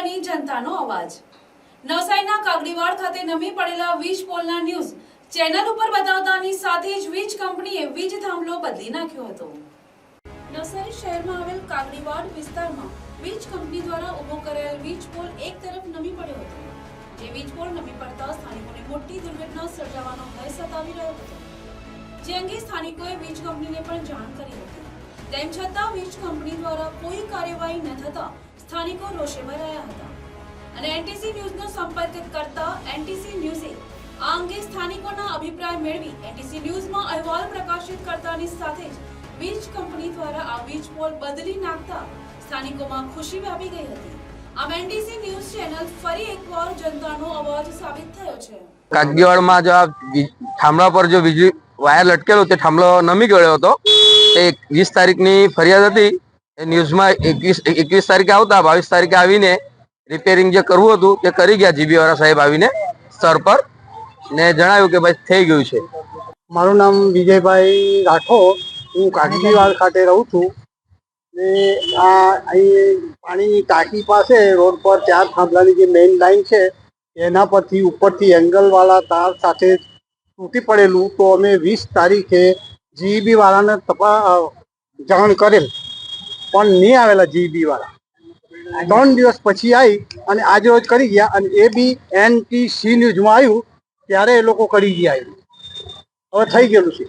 બની જનતાનો અવાજ. નવસારીના કાગડીવાડ ખાતે નમી પડેલા વીજ પોલના ન્યૂઝ ચેનલ ઉપર બતાવતાની સાથે જ વીજ કંપનીએ વીજ થાંભલો બદલી નાખ્યો હતો. નવસારી શહેરમાં આવેલ કાગડીવાડ વિસ્તારમાં વીજ કંપની દ્વારા ઊભો કરેલ વીજ પોલ એક તરફ નમી પડ્યો હતો. જે વીજ પોલ નમી પડતા સ્થાનિકોને મોટી દુર્ઘટના સર્જાવાનો ભય સતાવી રહ્યો હતો. જે અંગે સ્થાનિકોએ વીજ કંપનીને પણ જાણ કરી હતી. તેમ છતાં વીજ કંપની દ્વારા કોઈ કાર્યવાહી ન થતા સ્થાનિકો રોષે ભરાયા હતા. અને એનટીસી ન્યૂઝનો સંપર્ક કરતા એનટીસી ન્યૂઝે આ અંગે સ્થાનિકોના અભિપ્રાય મેળવી એનટીસી ન્યૂઝમાં અહેવાલ પ્રકાશિત કરતાની સાથે જ વીજ કંપની દ્વારા આ વીજ પોલ બદલી નાખતા સ્થાનિકોમાં ખુશી વ્યાપી ગઈ હતી. આમ એનટીસી ન્યૂઝ ચેનલ ફરી એકવાર જનતાનો અવાજ સાબિત થયો છે. કાગીવાડમાં જો આ થાંભલા પર જો વીજળી વાયર લટકેલો તે થાંભલો નમી ગયો હતો. એક વીસ તારીખની ફરિયાદ હતી. એ ન્યૂઝમાં એકવીસ એકવીસ તારીખે આવતા, બાવીસ તારીખે આવીને રિપેરિંગ જે કરવું હતું તે કરી ગયા જીબી વાળા સાહેબ આવીને સ્તર પર ને જણાવ્યું કે ભાઈ થઈ ગયું છે. મારું નામ વિજયભાઈ રાઠોડ, હું કાગડીવાડ ખાતે રહું છું. ને આ અહીં પાણીની ટાંકી પાસે રોડ પર ચાર થાંભલાની જે મેઇન લાઈન છે, એના પરથી ઉપરથી એંગલવાળા તાર સાથે તૂટી પડેલું, તો અમે વીસ તારીખે જીઈબી વાળાને તપા જાણ કરેલ. પણ નહીં આવેલા જીબી વાળા. ત્રણ દિવસ પછી આવી અને આજે રોજ કરી ગયા અને A B N T C ન્યૂઝમાં આવ્યું, ત્યારે એ લોકો કરી ગયા આવ્યું હવે થઈ ગયેલું છે.